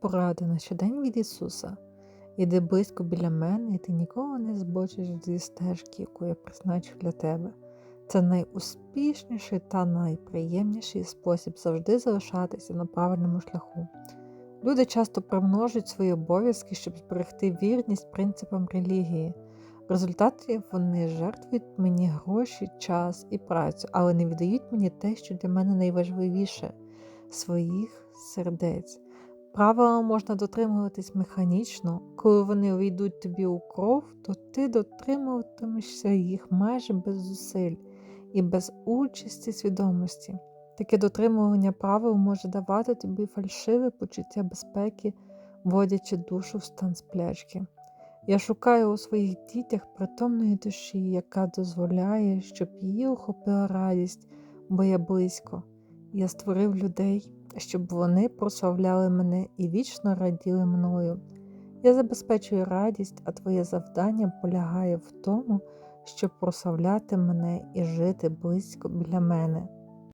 Порада на щодень від Ісуса. Іди близько біля мене, і ти ніколи не збочиш зі стежки, яку я призначив для тебе. Це найуспішніший та найприємніший спосіб завжди залишатися на правильному шляху. Люди часто примножують свої обов'язки, щоб зберегти вірність принципам релігії. В результаті вони жертвують мені гроші, час і працю, але не віддають мені те, що для мене найважливіше своїх сердець. Правила можна дотримуватись механічно, коли вони увійдуть тобі у кров, то ти дотримуватимешся їх майже без зусиль і без участі свідомості. Таке дотримування правил може давати тобі фальшиве почуття безпеки, вводячи душу в стан сплячки. Я шукаю у своїх дітях притомної душі, яка дозволяє, щоб її охопила радість, бо я близько. Я створив людей, щоб вони прославляли мене і вічно раділи мною. Я забезпечую радість, а твоє завдання полягає в тому, щоб прославляти мене і жити близько біля мене.